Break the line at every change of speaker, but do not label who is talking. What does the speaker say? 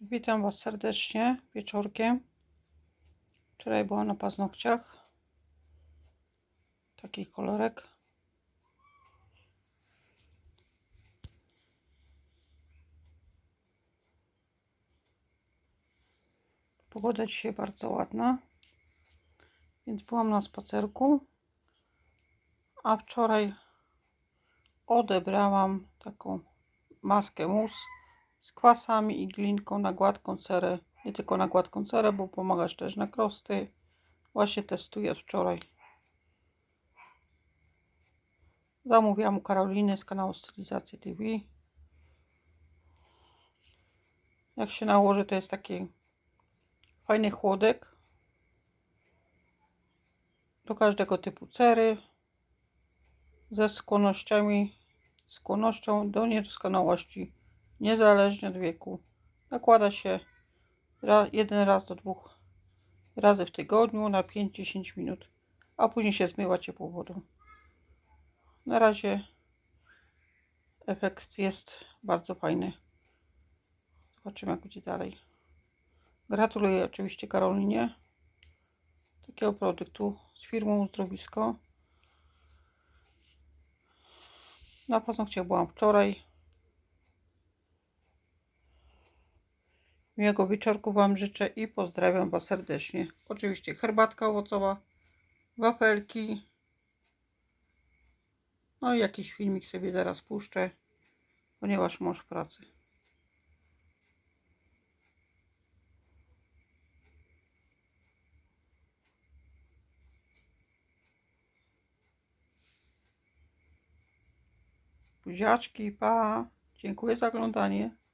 Witam Was serdecznie wieczorkiem. Wczoraj byłam na paznokciach. Taki kolorek. Pogoda dzisiaj bardzo ładna, więc byłam na spacerku. A wczoraj odebrałam taką maskę mus z kwasami i glinką na gładką cerę. Nie tylko na gładką cerę, bo pomagasz też na krosty. Właśnie testuję od wczoraj. Zamówiłam u Karoliny z kanału Stylizacji TV. Jak się nałoży, to jest taki fajny chłodek do każdego typu cery ze skłonnościami, skłonnością do niedoskonałości, niezależnie od wieku. Nakłada się jeden raz do dwóch razy w tygodniu na 5-10 minut, a później się zmywa ciepłą wodą. Na razie efekt jest bardzo fajny. Zobaczymy jak będzie dalej. Gratuluję oczywiście Karolinie takiego produktu z firmą Zdrowisko. Na paznokciach byłam wczoraj. Miłego wieczorku Wam życzę i pozdrawiam Was serdecznie. Oczywiście herbatka owocowa, wafelki. No i jakiś filmik sobie zaraz puszczę, ponieważ mąż w pracy. Buziaczki, pa. Dziękuję za oglądanie.